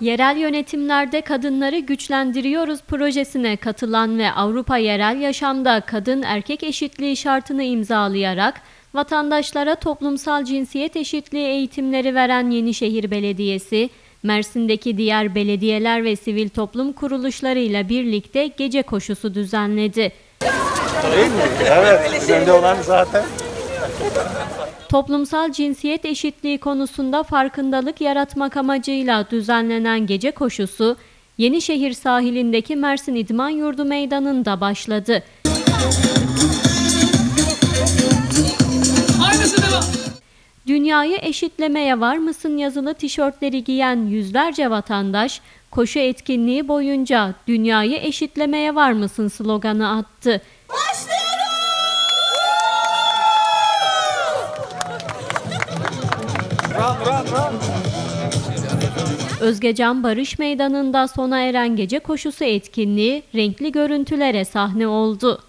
Yerel yönetimlerde kadınları güçlendiriyoruz projesine katılan ve Avrupa Yerel Yaşamda kadın erkek eşitliği şartını imzalayarak vatandaşlara toplumsal cinsiyet eşitliği eğitimleri veren Yenişehir Belediyesi, Mersin'deki diğer belediyeler ve sivil toplum kuruluşlarıyla birlikte gece koşusu düzenledi. Değil mi? Evet. Önemli olan zaten. Toplumsal cinsiyet eşitliği konusunda farkındalık yaratmak amacıyla düzenlenen gece koşusu, Yenişehir sahilindeki Mersin İdman Yurdu Meydanı'nda başladı. Dünyayı eşitlemeye var mısın yazılı tişörtleri giyen yüzlerce vatandaş, koşu etkinliği boyunca dünyayı eşitlemeye var mısın sloganı attı. Ram ram ram. Özgecan Barış Meydanı'nda sona eren gece koşusu etkinliği renkli görüntülere sahne oldu.